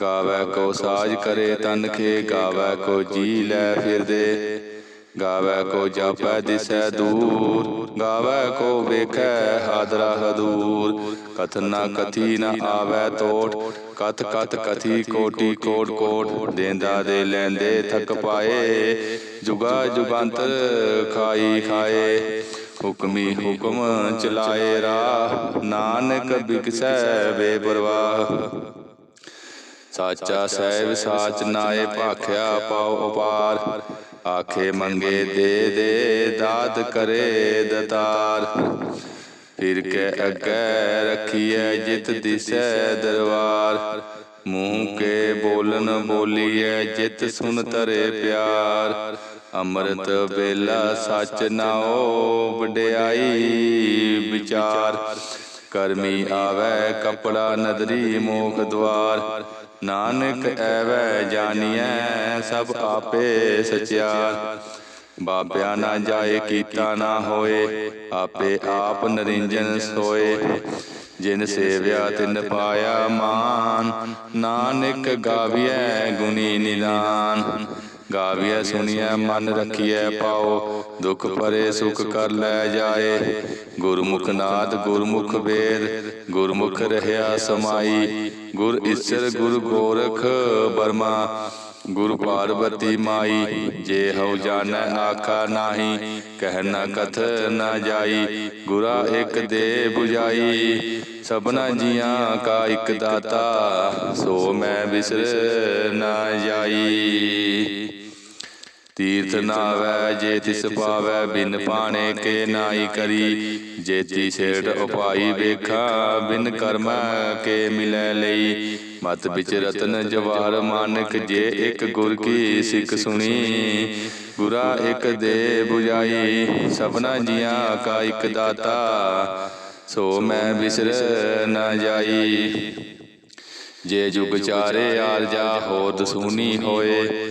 ਗਾਵੈ ਕੋ ਸਾਜ ਕਰੇ, ਤਨ ਖੇ ਗਾਵੈ ਕੋ ਜੀ ਲੈ ਫਿਰਦੇ। ਗਾਵੈ ਕੋ ਜਾਪੈ ਦਿਸੈ ਦੂਰ, ਗਾਵੈ ਕੋ ਵੇਖੈ ਹਾਦਰਾ ਹਦੂਰ। ਕਥ ਨਾ ਕਥੀ ਨਾ ਆਵੈ ਤੋਟ, ਕਥ ਕਥ ਕਥੀ ਕੋਟੀ ਕੋਟ ਕੋਟ। ਦੇਂਦਾ ਦੇ ਲੈਂਦੇ ਥਕ ਪਾਏ, ਜੁਗਾ ਜੁਗੰਤਰ ਖਾਈ ਖਾਏ। ਹੁਕਮੀ ਹੁਕਮ ਚਲਾਏ ਰਾਹ, ਨਾਨਕ ਬਿਕਸੈ ਬੇਪਰਵਾਹ। ਸਾਚਾ ਸਹਿਬ ਸਾਚ ਨਾਏ ਭਾਖਿਆ ਪਾਉ ਉਪਾਰ। ਆਖੇ ਮੰਗੇ ਦੇ ਦੇ ਦਾਤ ਕਰੇ ਦਤਾਰ। ਫਿਰ ਕੇ ਅੱਗੇ ਰੱਖੀਐ ਜਿਤ ਦਿਸੈ ਦਰਬਾਰ। ਮੂੰਹ ਕੇ ਬੋਲਨ ਬੋਲੀਐ ਜਿਤ ਸੁਨ ਤਰੇ ਪਿਆਰ। ਅੰਮ੍ਰਿਤ ਵੇਲਾ ਸੱਚ ਨਾਓ ਵਡਿਆਈ ਵਿਚਾਰ। ਕਰਮੀ ਆਵੈ ਕਪੜਾ ਨਦਰੀ ਮੋਖ ਦਵਾਰ। ਨਾਨਕ ਐਵੈ ਜਾਣੀਐ ਸਭ ਆਪੇ ਸਚਿਆਰ ਬਾਬਿਆ ਨਾ ਜਾਏ ਕੀਤਾ ਨਾ ਹੋਏ ਆਪੇ ਆਪ ਨਰਿੰਜਨ ਸੋਏ। ਜਿਨ ਸੇਵਿਆ ਤਿਨ ਪਾਇਆ ਮਾਨ ਨਾਨਕ ਗਾਵੀਐ ਗੁਣੀ ਨਿਦਾਨ। ਗਾਵੀਐ, ਸੁਣੀਐ, ਮਨ ਰਖੀਐ, ਪਾਓ, ਦੁਖ ਪਰੇ ਸੁਖ ਕਰ ਲੈ ਜਾਏ। ਗੁਰਮੁਖ ਨਾਦ, ਗੁਰਮੁਖ ਵੇਦ, ਗੁਰਮੁਖ ਰਹਿਆ ਸਮਾਈ। ਗੁਰ ਈਸਰ, ਗੁਰ ਗੋਰਖ ਬਰਮਾ ਗੁਰ ਪਾਰਵਤੀ ਮਾਈ, ਜੇ ਹਉ ਜਾਣੈ ਆਖਾ ਨਾਹੀ, ਕਹਿ ਨ ਕਥ ਨ ਜਾਈ। ਗੁਰਾ ਇਕ ਦੇ 부ਜਾਈ ਸਭਨਾ ਜੀਆਂ ਕਾ ਇਕ ਦਾਤਾ, ਸੋ ਮੈਂ ਵਿਸਰ ਨਾ ਜਾਈ। ਤੀਰਥ ਨਾਵੈ ਜੇ ਤਿਸ ਪਾਵੈ ਬਿਨ ਪਾਣੇ ਕੇ ਨਾਈ ਕਰੀ। ਜੇਤੀ ਸੇਠ ਉਪਾਈ ਵੇਖਾ ਬਿਨ ਕਰਮ ਕੇ ਮਿਲੈ ਲਈ। ਮਤ ਵਿੱਚ ਰਤਨ ਜਵਾਰ ਮਾਨਕ ਜੇ ਇੱਕ ਗੁਰ ਕੀ ਸਿੱਖ ਸੁਣੀ। ਗੁਰਾ ਇੱਕ ਦੇ 부ਜਾਈ ਸਭਨਾ ਜੀਆਂ ਕਾ ਇੱਕ ਦਾਤਾ। ਸੋ ਮੈਂ ਬਿਸਰ ਨਾ ਜਾਈ। ਜੇ ਜੁਗ ਚਾਰੇ ਆਰਜਾ ਹੋਰ ਦਸੂਨੀ ਹੋਏ।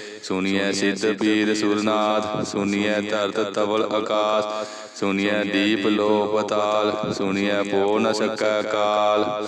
ਸੁਨੀਐ ਸਿੱਧ ਪੀਰ ਸੁਰਨਾਥ ਸੁਨੀਐ ਧਰਤ ਤਵਲ ਆਕਾਸ ਸੁਨੀਐ ਦੀਪ ਲੋ ਪਤਾਲ ਸੁਨੀਐ ਪੋ ਨ ਸਕੈ ਕਾਲ।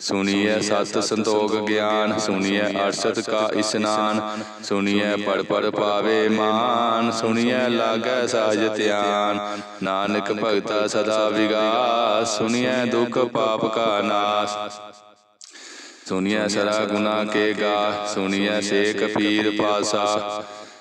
ਸੁਨੀਐ ਸਤ ਸੰਤੋਖ ਗਿਆਨ ਸੁਨੀਐ ਅਰਸ਼ਤ ਕਾ ਇਸਨਾਨ ਸੁਨੀਐ ਪੜ ਪੜ ਪਾਵੇ ਮਾਨ ਸੁਨੀਐ ਲਾਗੈ ਸਾਜ ਧਿਆਨ। ਨਾਨਕ ਭਗਤਾ ਸਦਾ ਵਿਗਾਸ ਸੁਨੀਐ ਦੁਖ ਪਾਪ ਕਾ ਨਾਸ। ਸੁਨੀਐ ਸਰਾ ਗੁਨਾ ਕੇ ਗਾ ਸੁਨੀਐ ਸੇਖ ਪੀਰ ਪਾਸਾ।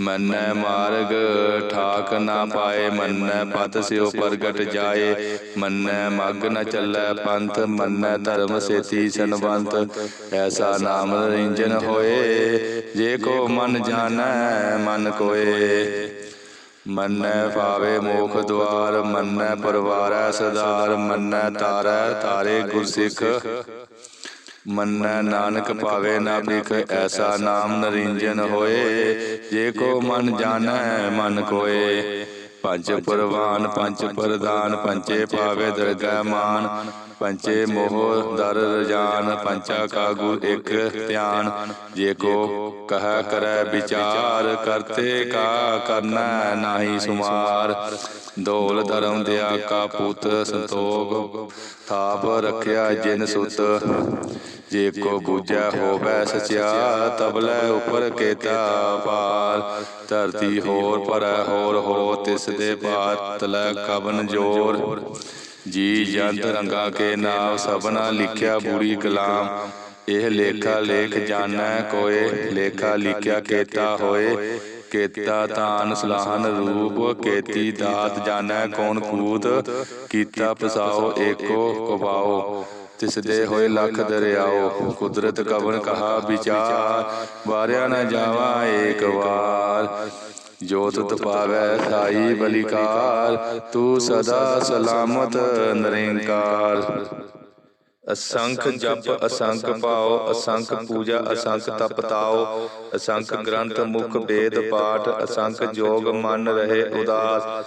ਮੰਨੈ ਮਾਰਗ, ਠਾਕ ਨਾ ਪਾਏ, ਮੰਨੈ ਪਤ ਸਿਓ ਪ੍ਰਗਟ ਜਾਏ। ਮੰਨੈ ਮਗ ਨ ਚੱਲੈ ਪੰਥ, ਮੰਨੈ ਧਰਮ ਸੇਤੀ ਸੰਬੰਤ ਐਸਾ ਨਾਮ ਰੰਜਨ ਹੋਏ, ਜੇ ਕੋ ਮਨ ਜਾਣੈ, ਮਨ ਕੋਏ। ਮੰਨੈ ਭਾਵੇ ਮੋਖ ਦੁਆਰ, ਮੰਨੈ ਪਰਵਾਰੈ ਸਦਾਰ ਮੰਨੈ ਤਾਰੈ, ਤਾਰੇ ਗੁਰਸਿੱਖ। ਮੰਨੈ ਨਾਨਕ ਪਾਵੇ ਨਾ ਬਿਖ ਐਸਾ ਨਾਮ ਨਰਿੰਜਨ ਹੋਏ। ਜੇ ਕੋ ਮਨ ਜਾਣੈ ਮਨ ਕੋਏ। ਪੰਜ ਪਰਵਾਨ ਪੰਜ ਪ੍ਰਦਾਨ ਪੰਚੇ ਪਾਵੇ ਦਰਗਹਿ ਮਾਨ ਪੰਚੇ ਮੋਹ ਦਰ ਰਜਾਨ, ਪੰਚਾ ਕਾ ਗੁਰ ਇੱਕ ਧਿਆਨ। ਜੇ ਕੋ ਕਹ ਕਰੈ ਵਿਚਾਰ, ਕਰਤੇ ਕਾ ਕਰਨਾ ਨਾਹੀ ਸੁਮਾਰ। ਦੋਲ ਧਰਮ ਦਿਆ ਕਾ ਪੁੱਤ ਸੰਤੋਖ ਥਾਪ ਰਖਿਆ ਜਿਨ ਸੁਤ। ਜੇ ਕੋ ਬੂਝੈ ਹੋਵੈ ਸਚਿਆ, ਤਬਲੇ ਉਪਰ ਕੇਤਾ ਪਾਰ। ਧਰਤੀ ਹੋਰ ਪਰੈ ਹੋਰ ਹੋ ਤਿਸ ਦੇ ਪਾਤ ਲੈ ਕਵਨ ਜੋਰ। ਜੀ ਜੰਤ ਰੰਗਾ ਕੇ ਨਾਮ ਸਭਨਾ ਲਿਖਿਆ ਬੁਰੀ ਕਲਾਮ। ਇਹ ਲੇਖਾ ਲੇਖ ਜਾਣੈ, ਕੋਏ ਲੇਖਾ ਲਿਖਿਆ ਕੇਤਾ ਹੋਏ। ਕੇਤਾ ਤਾਨ ਸਲਾਹਨ ਰੂਪ, ਕੇਤੀ ਦਾਤ ਜਾਣੈ, ਕੌਣ ਕੂਤ? ਕੀਤਾ ਪਸਾਓ ਏਕੋ ਕਬਾਓ ਤਿਸ ਦੇ ਹੋਏ ਲੱਖ ਦਰਿਆਓ, ਕੁਦਰਤ ਕਵਨ ਕਹਾ ਵਿਚਾਰ। ਵਾਰਿਆ ਨ ਜਾਵਾ ਏਕ ਵਾਰ। ਜੋ ਤੁਤ ਪਾਵੈ ਸਾਈ ਬਲਿਕਾਰ ਤੂੰ ਸਦਾ ਸਲਾਮਤ ਨਿਰੰਕਾਰ ਅਸੰਖ ਜਪ ਅਸੰਖ ਭਾਉ ਅਸੰਖ ਪੂਜਾ ਅਸੰਖ ਤਪ ਤਾਉ ਅਸੰਖ ਗ੍ਰੰਥ ਮੁਖ ਵੇਦ ਪਾਠ ਅਸੰਖ ਜੋਗ ਮਨ ਰਹੇ ਉਦਾਸ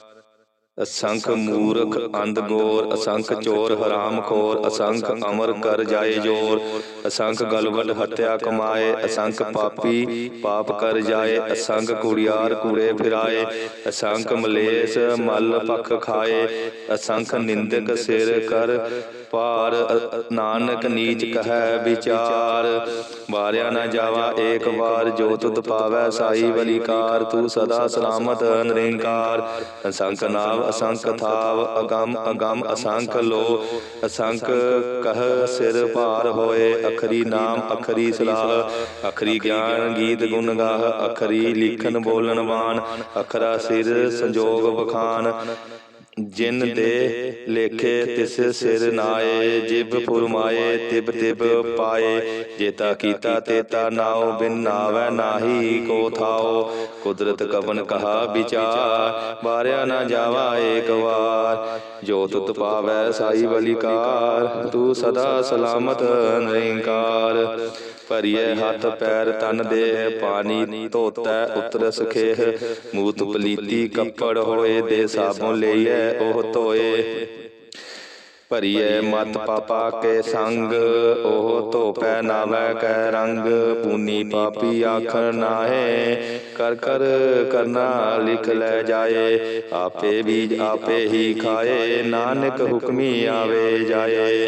ਅਸੰਖ ਮੂਰਖ ਅੰਧ ਗੋਰ ਅਸੰਖ ਚੋਰ ਹਰਾਮ ਖੋਰ ਅਸੰਖ ਅਮਰ ਕਰ ਜਾਏ ਜੋਰ ਅਸੰਖ ਗਲਵਟ ਹੱਤਿਆ ਕਮਾਏ ਅਸੰਖ ਪਾਪੀ ਪਾਪ ਕਰ ਜਾਏ ਅਸੰਖ ਕੁੜਿਆਰ ਕੂੜੇ ਫਿਰਾਏ ਅਸੰਖ ਮਲੇਸ਼ ਮਲ ਪਖ ਖਾਏ ਅਸੰਖ ਨਿੰਦਕ ਸਿਰ ਕਰ ਪਾਰ ਨਾਨਕ ਨੀਚ ਕਹੈ ਵਿਚਾਰ ਵਾਰਿਆ ਨਾ ਜਾਵਾ ਏਕ ਵਾਰ ਜੋ ਤੁਧ ਪਾਵੈ ਸਾਈ ਬਲਿਕਾਰ ਤੂੰ ਸਦਾ ਸਲਾਮਤ ਨਿਰੰਕਾਰ ਅਸੰਖ ਨਾਮ ਅਸੰਖ ਥਾਵ, ਅਗੰਮ ਅਗੰਮ ਅਸੰਖ ਲੋ। ਅਸੰਖ ਕਹ ਸਿਰ ਭਾਰ ਹੋਏ, ਅਖਰੀ ਨਾਮ, ਅਖਰੀ ਸਲਾਹ। ਅਖਰੀ ਗਿਆਨ ਗੀਤ ਗੁਣ ਗਾਹ, ਅਖਰੀ ਲਿਖਨ ਬੋਲਣ ਬਾਣ। ਅਖਰਾ ਸਿਰ ਸੰਜੋਗ ਬਖਾਨ ਜਿਨ ਦੇ ਲੇਖੇ ਤਿਸ ਸਿਰ ਨਾਏ, ਜਿਬ ਫੁਰਮਾਏ, ਤਿਬ ਤਿਬ ਪਾਏ। ਜੇਤਾ ਕੀਤਾ ਤੇਤਾ ਨਾਉ, ਬਿਨ ਨਾਵੈ ਨਾਹੀ ਕੋ ਥਾਓ ਕੁਦਰਤ ਕਵਨ ਕਹਾ ਵਿਚਾਰ ਬਾਰਿਆ ਨਾ ਜਾਵਾ ਏਕ ਵਾਰ। ਜੋ ਤੁਤ ਪਾਵੈ ਸਾਈ ਬਲਿਕਾਰ, ਤੂੰ ਸਦਾ ਸਲਾਮਤ ਨਿਰੰਕਾਰ। ਭਰੀਏ ਹੱਥ ਪੈਰ ਤਨ ਦੇ ਪਾਣੀ ਧੋਤੈ ਉਤਰ ਸਖੇਹ ਮੂਤ ਪਲੀਤੀ ਕੱਪੜ ਹੋਏ ਦੇ ਸਾਬੋਂ ਲਈਐ ਉਹ ਧੋਏ। ਭਰੀਏ ਮਤ ਪਾਪਾ ਕੇ ਸੰਗ ਉਹ ਧੋਪੈ ਨਾਵੈ ਕੈ ਰੰਗ। ਪੂਨੀ ਪਾਪੀ ਆਖਰ ਨਾਹੇ। ਕਰ ਕਰ ਕਰਨਾ ਲਿਖ ਲੈ ਜਾਏ। ਆਪੇ ਬੀਜ ਆਪੇ ਹੀ ਖਾਏ। ਨਾਨਕ ਹੁਕਮੀ ਆਵੇ ਜਾਏ।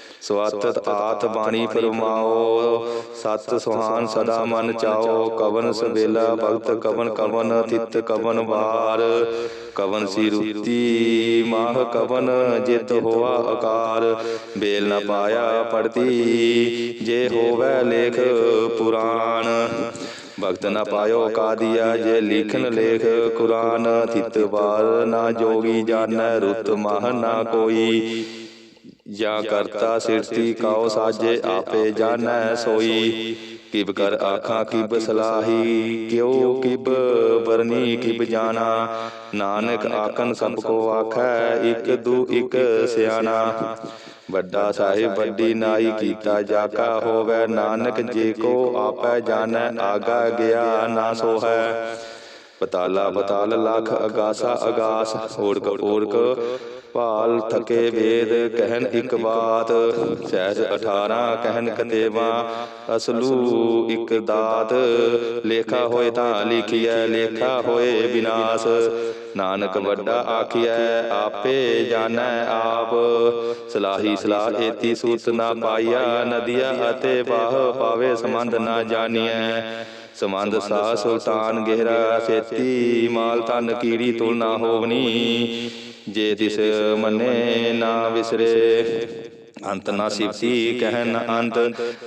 ਸਵਾਤਤ ਆਤ ਬਾਣੀ ਫਰਮਾਓ। ਸਤ ਸੁਹਾਨ ਸਦਾ ਮਨ ਚਾਓ। ਕਵਨ ਸਵੇਲਾ ਭਗਤ ਕਵਨ ਕਵਨ ਤਿਤ ਕਵਨ ਵਾਰ। ਕਵਨ ਸੀ ਰੁਤੀ ਮਾਹ ਕਵਨ ਜਿਤ ਹੋਆ ਆਕਾਰ। ਬੇਲ ਨ ਪਾਇਆ ਪੜਤੀ ਜੇ ਹੋਵੇ ਲੇਖ ਪੁਰਾਣ। ਭਗਤ ਨ ਪਾਇਓ ਕਾਦੀਆ। ਜੇ ਲਿਖਨ ਲੇਖ ਕੁਰਾਨ ਤਿਤ ਵਾਰ। ਨਾ ਜੋਗੀ ਜਾਣੈ ਰੁੱਤ ਮਹ ਨਾ ਕੋਈ। ਜਾਂ ਕਰਤਾ ਸਿਰਤੀ ਕਾਉ ਸਾਜੇ ਆਪੇ ਜਾਣੈ ਸੋਈ। ਕਿਬ ਕਰ ਆਖਾਂ ਕਿਬ ਸਲਾਹੀ। ਕਿਉ ਕਿਬ ਵਰਨੀ ਕਿਬ ਜਾਣਾ। ਨਾਨਕ ਆਖੈ ਇਕ ਦੂ ਇਕ ਸਿਆਣਾ। ਵੱਡਾ ਸਾਹਿਬ ਵੱਡੀ ਨਾਈ ਕੀਤਾ ਜਾਕਾ ਹੋਵੇ। ਨਾਨਕ ਜੇ ਕੋ ਆਪੈ ਜਾਣੈ ਆਗਾ ਗਿਆ ਨਾ ਸੋ ਹੈ ਪਤਾਲਾ ਪਤਾਲ ਲਖ ਅਗਾਸਾ ਅਗਾਸ ਓੜਕ ਓੜਕ ਭਾਲ ਥਕੇ ਵੇਦ ਕਹਿਨ ਇੱਕ ਬਾਤ, ਸਹਿਜ 18 ਕਹਿਨ ਕਤੇਵਾ, ਅਸਲੂ ਇੱਕ ਦਾਤ, ਲੇਖਾ ਹੋਏ ਤਾਂ ਲਿਖਿਐ, ਲੇਖਾ ਹੋਏ ਵਿਨਾਸ਼ ਨਾਨਕ ਵੱਡਾ ਆਖਿਐ ਆਪੇ ਜਾਣੈ ਆਪ। ਸਲਾਹੀ ਸਲਾਹ ਏਤੀ ਸੂਤ ਨਾ ਪਾਈਆ ਨਦੀਆ ਅਤੇ ਬਾਹ ਪਾਵੇ ਸੰਬੰਧ ਨਾ ਜਾਣੀਐ। ਸਮੰਦ ਸਾ ਸੁਲਤਾਨ ਗਹਿਰਾ ਸੇਤੀ ਮਾਲ ਤਨ ਕੀੜੀ ਤੁਲ ਨਾ ਹੋਵਨੀ। ਜੇ ਤਿਸ ਮੰਨੇ ਨਾ ਵਿਸਰੇ। ਅੰਤ ਨਾ ਸਿਫਤੀ ਕਹਿਨ ਅੰਤ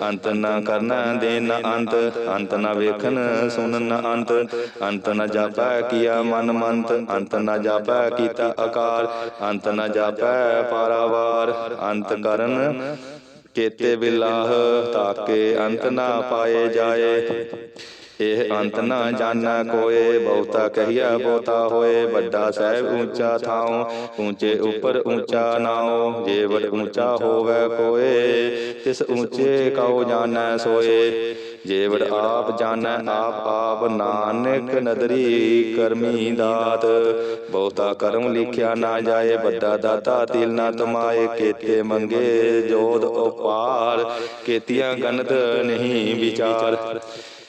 ਅੰਤ ਨਾ ਕਰਨਾ ਦੇ ਦੇਨ ਅੰਤ ਅੰਤ ਨਾ ਵੇਖਣ ਵੇਖਨ ਸੁਨਨ ਅੰਤ ਅੰਤ ਨਾ ਜਾਪੈ ਕੀਆ ਮਨ ਮੰਤ, ਅੰਤ ਨਾ ਜਾਪੈ ਕੀਤਾ ਆਕਾਰ ਅੰਤ ਨਾ ਜਾਪੈ ਪਾਰਾਵਾਰ, ਅੰਤ ਕਰਨ ਕੇਤੇ ਬਿਲਾਹ ਤਾਕੇ ਅੰਤ ਨਾ ਪਾਏ ਜਾਏ। ਇਹ ਅੰਤ ਨਾ ਜਾਣਾ ਕੋਏ ਬਹੁਤਾ ਕਹੀਆ ਬਹੁਤਾ ਹੋਏ ਵੱਡਾ ਸਾਹਿਬ ਉੱਚਾ ਥਾਉ ਉੱਚੇ ਉੱਪਰ ਉੱਚਾ ਨਾਉ ਜੇ ਵਡ ਉੱਚਾ ਹੋਵੇ ਕੋਏ ਤਿਸ ਉੱਚੇ ਕਉ ਜਾਣੈ ਸੋਏ ਜੇ ਵਡ ਆਪ ਜਾਣੈ ਆਪ ਆਪ ਨਾਨਕ ਨਦਰੀ ਕਰਮੀ ਦਾਤ ਬਹੁਤਾ ਕਰਮ ਲਿਖਿਆ ਨਾ ਜਾਏ ਵੱਡਾ ਦਾਤਾ ਤਿਲ ਨਾ ਤਮਾਏ ਕੇਤੇ ਮੰਗੇ ਜੋਦ ਉਪਾਰ ਕੇਤੀਆਂ ਗਨਤ ਨਹੀਂ ਵਿਚਾਰ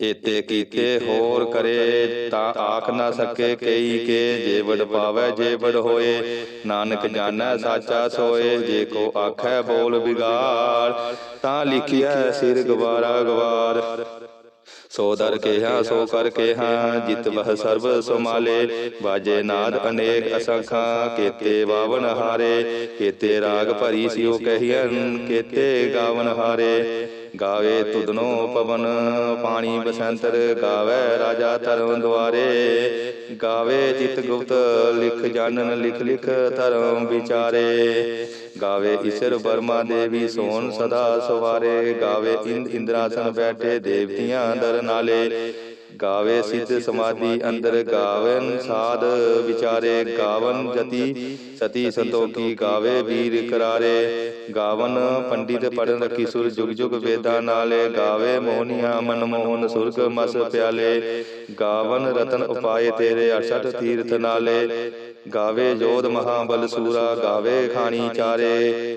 ਏਤੇ ਕੀਤੇ ਹੋਰ ਕਰੇ ਤਾਂ ਆਖ ਨਾ ਸਕੇ ਕਈ ਕੇ ਜੇ ਵਡ ਪਾਵੈ ਜੇ ਵਡ ਹੋਏ। ਨਾਨਕ ਜਾਣੈ ਸਾਚਾ ਸੋਏ ਜੇ ਕੋ ਆਖੈ ਬੋਲ ਵਿਗਾੜ ਤਾਂ ਲਿਖਿਆ ਸਿਰ ਗਵਾਰਾ। ਗਵਾਰ। ਸੋ ਦਰ ਕੇਹਾ ਸੋ ਕਰ ਕੇਹਾ ਜਿਤ ਵਹ ਸਰਬ ਸਮਾਲੇ ਬਾਜੇ ਨਾਦ ਅਨੇਕ ਅਸੰਖਾ ਕੇਤੇ ਬਾਵਨ ਹਾਰੇ। ਕੇਤੇ ਰਾਗ ਭਰੀ ਸਿਓ ਕਹੀਨ ਕੇਤੇ ਗਾਵਨ ਹਾਰੇ। ਗਾਵੇ ਤੁਧਨੋ ਪਵਨ, ਪਾਣੀ ਬਸੰਤਰ ਗਾਵੇ ਰਾਜਾ ਧਰਮ ਦੁਆਰੇ। ਗਾਵੇ ਜਿਤ ਗੁਪਤ, ਲਿਖ ਜਾਣਨ, ਲਿਖ ਲਿਖ ਧਰਮ ਵਿਚਾਰੇ। ਗਾਵੇ ਈਸ਼ਰ ਬਰਮਾ ਦੇਵੀ ਸੋਨ ਸਦਾ ਸਵਾਰੇ। ਗਾਵੇ ਇੰਦ ਇੰਦਰਾਸਨ ਬੈਠੇ ਦੇਵਤੀਆਂ ਦਰ ਨਾਲੇ। ਗਾਵੇ ਸਿੱਧ ਸਮਾਧੀ ਅੰਦਰ ਗਾਵਨ ਸਾਧ ਵਿਚਾਰੇ ਗਾਵਨ ਜਤੀ। ਸਤੀ ਸੰਤੋਖੀ ਗਾਵੇ ਵੀਰ ਕਰਾਰੇ। ਗਾਵਨ ਪੰਡਿਤ ਪੜਨ ਰਖੀ ਸੁਰ ਜੁਗ ਜੁਗ ਵੇਦਾਂ ਨਾਲੇ ਗਾਵੇ ਮੋਹਨੀਆਂ ਮਨ ਮੋਹਨ ਸੁਰਗ ਮਸ ਪਿਆਲੇ। ਗਾਵਨ ਰਤਨ ਉਪਾਏ ਤੇਰੇ 68 ਤੀਰਥ ਨਾਲੇ। ਗਾਵੇ ਜੋਧ ਮਹਾਬਲ ਸੂਰਾ ਗਾਵੇ ਖਾਣੀ ਚਾਰੇ।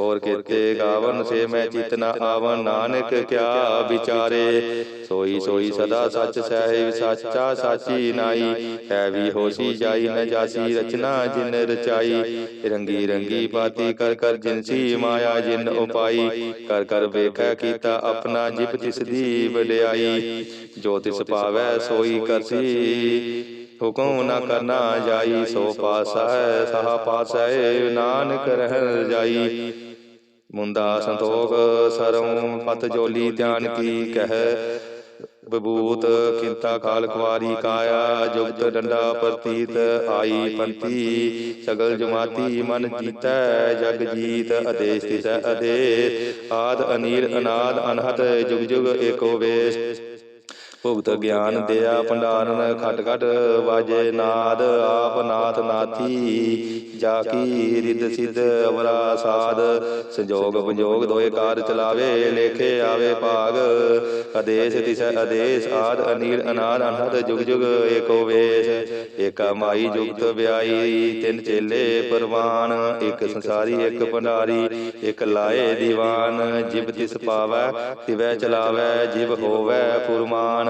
ਹੋਰ ਕੀਤੇ ਗਾਵਨ ਸੇ ਮੈਂ ਚਿਤ ਨ ਆਵਨ ਨਾਨਕ ਕਿਆ ਵਿਚਾਰੇ। ਸੋਈ ਸੋਈ ਸਦਾ ਸੱਚ ਸਹਿਬ ਸਾਚਾ ਸਾਚੀ ਨਾਈ। ਹੈ ਵੀ ਹੋਸੀ ਜਾਈ ਨ ਜਾਸੀ ਰਚਨਾ ਜਿਨ ਰਚਾਈ। ਰੰਗੀ ਰੰਗੀ ਬਾਤੀ ਕਰ ਕਰ ਜਿਨਸੀ ਮਾਇਆ ਜਿਨ ਉਪਾਈ। ਕਰ ਕਰ ਵੇਖੈ ਕੀਤਾ ਆਪਣਾ ਜਿਬ ਤਿਸ ਦੀ ਵਡਿਆਈ। ਜੋ ਤਿਸ ਪਾਵੈ ਸੋਈ ਕਰਸੀ। ਹੁਕਮ ਨਾ ਕਰਨਾ ਜਾਈ। ਸੋ ਪਾਸਾ ਸਹਾ ਪਾਸਾ ਨਾਨਕ ਰਹਿ ਜਾਈ। ਮੁੰਦਾ ਸੰਤੋਖ ਸਰਮ ਪਤ ਜੋਲੀ ਧਿਆਨ ਕੀ ਕਹਿ। ਬਬੂਤ ਕਿੰਤਾ ਖਾਲ ਖਵਾਰੀ ਕਾਇਆ ਜੁਗਤ ਡੰਡਾ ਪ੍ਰਤੀਤ ਆਈ ਪੰਤੀ ਸਗਲ ਜਮਾਤੀ ਮਨ ਜੀਤੈ ਜਗ ਜੀਤ ਆਦੇਸ਼ ਤਿਸੈ ਆਦੇਸ਼ ਆਦ ਅਨੀਰ ਅਨਾਦ ਅਨਹਤ ਜੁਗ ਜੁਗ ਏਕੋ ਵੇਸ਼। ਭੁਗਤ ਗਿਆਨ ਦਿਆ ਭੰਡਾਰਨ ਖਟ ਖਟ ਵਾਜੇ ਨਾਦ ਆਪ ਨਾਥ ਨਾਥੀ ਜਾ ਕੀ ਰਿੱਧ ਸਿੱਧ ਅਵਰਾ ਸਾਧ ਸੰਜੋਗ ਵਿਜੋਗ ਦੋਏ ਕਾਰ ਚਲਾਵੇ ਲੇਖੇ ਆਵੇ ਭਾਗ ਆਦੇਸ਼ ਦਿਸੈ ਆਦੇਸ਼ ਆਦ ਅਨੀਲ ਅਨਾਦ ਅਨਹਦ ਜੁਗ ਜੁਗ ਏਕੋ ਵੇਸ਼ ਏਕਾ ਮਾਈ ਜੁਗਤ ਵਿਆਈ ਤਿੰਨ ਚੇਲੇ ਪਰਵਾਨ ਇੱਕ ਸੰਸਾਰੀ ਇੱਕ ਭੰਡਾਰੀ ਇੱਕ ਲਾਏ ਦੀਵਾਨ ਜਿਬ ਤਿਸ ਪਾਵੈ ਤਿਵੈ ਚਲਾਵੈ ਜਿਬ ਹੋਵੈ ਫੁਰਮਾਨ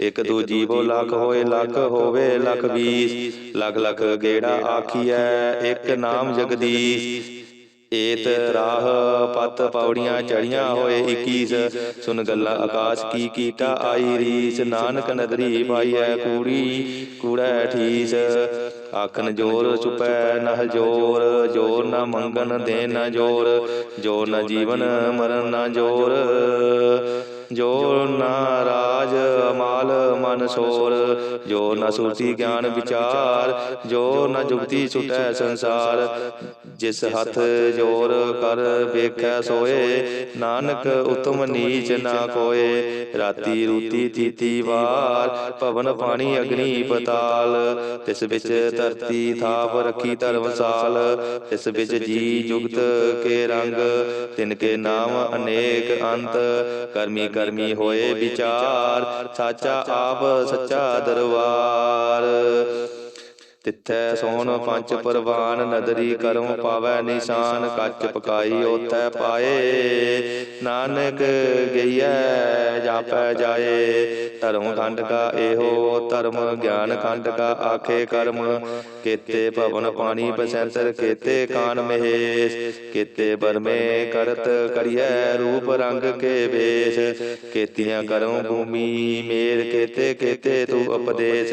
ਇਕ ਦੂ ਜੀਵੋ ਲੱਖ ਹੋਏ ਲੱਖ ਹੋਵੇ ਲੱਖ ਵੀਸ ਲੱਖ ਲੱਖ ਗੇੜਾ ਆਖੀਐ ਇੱਕ ਨਾਮ ਜਗਦੀਸ਼। ਏਤ ਰਾਹ ਪਤ ਪੌੜੀਆਂ ਚੜੀਆਂ ਹੋਏ 21 ਸੁਨ ਗੱਲਾਂ ਆਕਾਸ਼ ਕੀ ਕੀਟਾ ਆਈ ਰੀਸ। ਨਾਨਕ ਨਦਰੀ ਪਾਈਐ ਕੂੜੀ ਕੂੜੈ ਠੀਸ। ਆਖਨ ਜੋਰ ਚੁਪੈ ਨਹ ਜੋਰ ਜੋਰ ਨਾ ਮੰਗਨ ਦੇ ਨਾ ਜੋਰ ਜੋਰ ਨਾ ਜੀਵਨ ਮਰਨ ਨਾ ਜੋਰ ਜੋ ਨਾ ਰਾਜ ਅਮਾਲ ਮਨ ਸੋਰ, ਜੋ ਨਾ ਸੁਰਤੀ ਗਿਆਨ ਵਿਚਾਰ, ਜੋ ਨਾ ਜੁਗਤੀ ਛੁਟੈ ਸੰਸਾਰ। ਜਿਸ ਹੱਥ ਜੋਰ ਕਰ ਵੇਖੈ ਸੋਏ, ਨਾਨਕ ਉਤਮ ਨੀਚ ਨਾ ਕੋਏ। ਰਾਤੀ ਰੂਤੀ ਤੀਤੀ ਵਾਰ ਪਵਨ ਪਾਣੀ ਅਗਨੀ ਪਤਾਲ। ਤਿਸ ਵਿੱਚ ਧਰਤੀ ਥਾਪ ਰੱਖੀ ਧਰਮਸਾਲ ਤਿਸ ਵਿੱਚ ਜੀ ਜੁਗਤ ਕੇ ਰੰਗ, ਤਿਨ ਕੇ ਨਾਮ ਅਨੇਕ ਅੰਤ। ਕਰਮੀ ਕਰਮੀ ਹੋਏ ਵਿਚਾਰ, ਸਾਚਾ ਆਪ ਸੱਚਾ ਦਰਬਾਰ। ਤਿੱਥੈ ਸੋਨ ਪੰਜ ਪਰਵਾਨ ਨਦਰੀ ਕਰਮ ਪਾਵੈ ਨਿਸ਼ਾਨ ਕੱਚ ਪਕਾਈ ਉਥੈ ਪਾਏ। ਨਾਨਕ ਗਈਐ ਜਾਪੈ ਜਾਏ। ਧਰਮ ਖੰਡ ਕਾ ਇਹੋ ਧਰਮ ਗਿਆਨ ਖੰਡ ਕਾ ਆਖੇ ਕਰਮ। ਕੀਤੇ ਭਵਨ ਪਾਣੀ ਬਸੰਤਰ ਕੀਤੇ ਕਾਨ ਮਹੇਸ਼। ਕੀਤੇ ਬਰਮੇ ਕਰਤ ਕਰੀਐ ਰੂਪ ਰੰਗ ਕੇ ਵੇਸ਼। ਕੀਤੀਆਂ ਕਰਮ ਭੂਮੀ ਮੇਰ ਕੀਤੇ ਕੀਤੇ ਤੂੰ ਉਪਦੇਸ਼।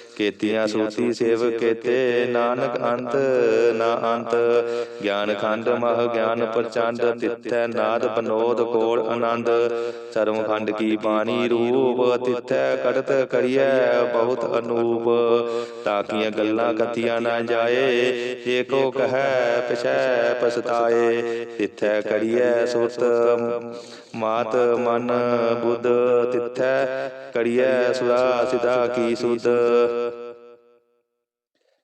ਕੀਤੀਆਂ ਸੂਤੀ ਸੇਵ ਕੀਤੇ, ਨਾਨਕ ਅੰਤ ਨਾ ਅੰਤ। ਗਿਆਨ ਖੰਡ ਮਹ ਗਿਆਨ ਪ੍ਰਚੰਡ, ਤਿੱਥੈ ਨਾਦ ਬਨੋਦ ਕੋੜ ਆਨੰਦ। ਸਰਮ ਖੰਡ ਕੀ ਬਾਣੀ ਰੂਪ, ਤਿੱਥੈ ਕੜਤ ਕਰੀਐ ਬਹੁਤ ਅਨੂਪ। ਤਾਕੀਆਂ ਗੱਲਾਂ ਕਥੀਆਂ ਨਾ ਜਾਏ, ਜੇ ਕੋ ਕਹੈ ਪਛੈ ਪਛਤਾਏ। ਤਿੱਥੈ ਕਰੀਐ ਸੁਤ ਮਾਤ ਮਨ ਬੁੱਧ, ਤਿੱਥੈ ਕਰੀਐ ਸੁਰਾ ਸਿਧਾ ਕੀ ਸੁਧ।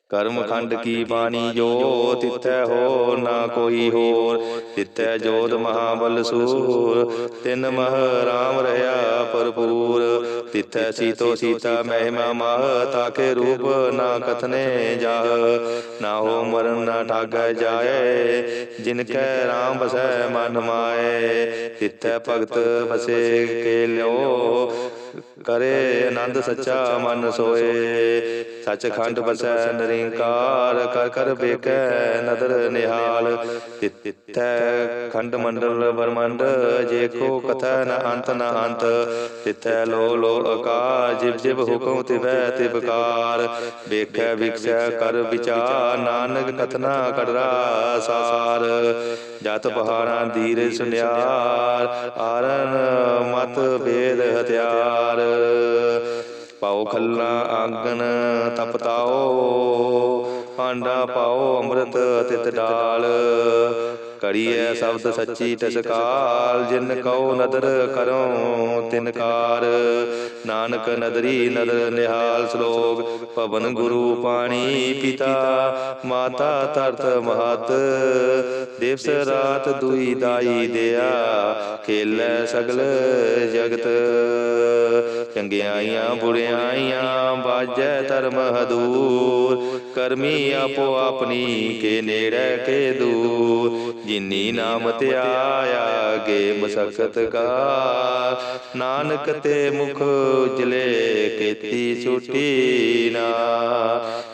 ਕਰਮ ਖੰਡ ਕੀ ਬਾਣੀ ਜੋ ਤਿੱਥੈ ਹੋ ਨਾ ਕੋਈ ਹੋਰ। ਤਿੱਥੈ ਜੋਤ ਮਹਾਬਲ ਸੂਰ। ਤਿੰਨ ਮਹ ਰਾਮ ਰਹਾ ਭਰਪੂਰ। ਤਿੱਥੈ ਸੀਤੋ ਸੀਤਾ ਮਹਿਮਾ ਮਹ ਤਾਕੇ ਰੂਪ ਨਾ ਕਥਨੇ ਜਾਹ ਨਾ ਹੋ ਮਰਨ ਨਾ ਠਾਗੈ ਜਾਏ। ਜਿਨ ਕੈ ਰਾਮ ਬਸੈ ਮਨ ਮਾਏ। ਤਿੱਥੈ ਭਗਤ ਬਸੇ ਕੇ ਲਿਓ। ਕਰੇ ਆਨੰਦ ਸੱਚਾ ਮਨ ਸੋਏ। ਸੱਚਖੰਡ ਬਸੈ ਨਿਰੰਕਾਰ ਕਰ ਕਰ ਬੇਕੈ ਨਦਰ ਨਿਹਾਲ। ਤਿੱਥੈ ਖੰਡ ਮੰਡਲ ਬਰਮੰਡ ਜੇਖੋ ਕਥਾ ਨ ਅੰਤ ਨ ਅੰਤ। ਤਿੱਥੈ ਲੋ ਲੋ ਆਕਾਰ ਜਿਵ ਜਿਵ ਹੁਕਮ ਤਿਵੈ ਤਿਵਕਾਰ ਵੇਖੈ ਵਿਖਸੈ ਕਰ ਵਿਚਾਰ ਨਾਨਕ ਕਥਨਾ ਕੜਰਾ ਸਾਰ। ਜਤ ਪਹਾੜਾਂ ਧੀਰ ਸੁਨਿਆਰ। ਆਰਨ ਮਤ ਭੇਦ ਹਥਿਆਰ। ਪਾਉ ਖੱਲਾ ਆਂਗਨ ਤਪਤਾਓ ਪਾਂਡਾ ਪਾਓ ਅੰਮ੍ਰਿਤ ਤਿਤ ਡਾਲ ਕੜੀਐ ਸ਼ਬਦ ਸੱਚੀ ਤਸਕਾਲ ਜਿਨ ਕਉ ਨਦਰ ਕਰਉ ਤਿਨਕਾਰ ਨਾਨਕ ਨਦਰੀ ਨਦਰ ਨਿਹਾਲ ਸ਼ਲੋਕ, ਪਵਨ ਗੁਰੂ ਪਾਣੀ ਪਿਤਾ, ਮਾਤਾ ਤਰਤ ਮਹਤ। ਦਿਵਸ ਰਾਤ ਦੁਈ ਦਾਈ ਦਿਆ, ਖੇਲੈ ਸਗਲ ਜਗਤ। ਚੰਗਿਆਈਆਂ ਬੁਰਿਆਈਆਂ ਬਾਜੈ ਧਰਮ ਹਦੂਰ। ਕਰਮੀ ਆਪੋ ਆਪਣੀ, ਕੇ ਨੇੜੇ, ਕੇ ਦੂਰ। ਜਿਨੀ ਨਾਮ ਤੇ ਆਇਆ ਗੇ ਮਸਕਤ ਕਾ। ਨਾਨਕ ਤੇ ਮੁਖ ਉਜਲੇ ਕੀਤੀ ਛੁਟੀ ਨਾ।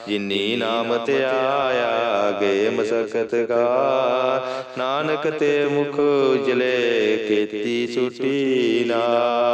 ਜਿਨੀ ਨਾਮ ਤੇ ਆਇਆ ਗੇ ਮਸਕਤ ਕਾ। ਨਾਨਕ ਤੇ ਮੁਖ ਉਜਲੇ ਕੀਤੀ ਛੁਟੀ ਨਾ।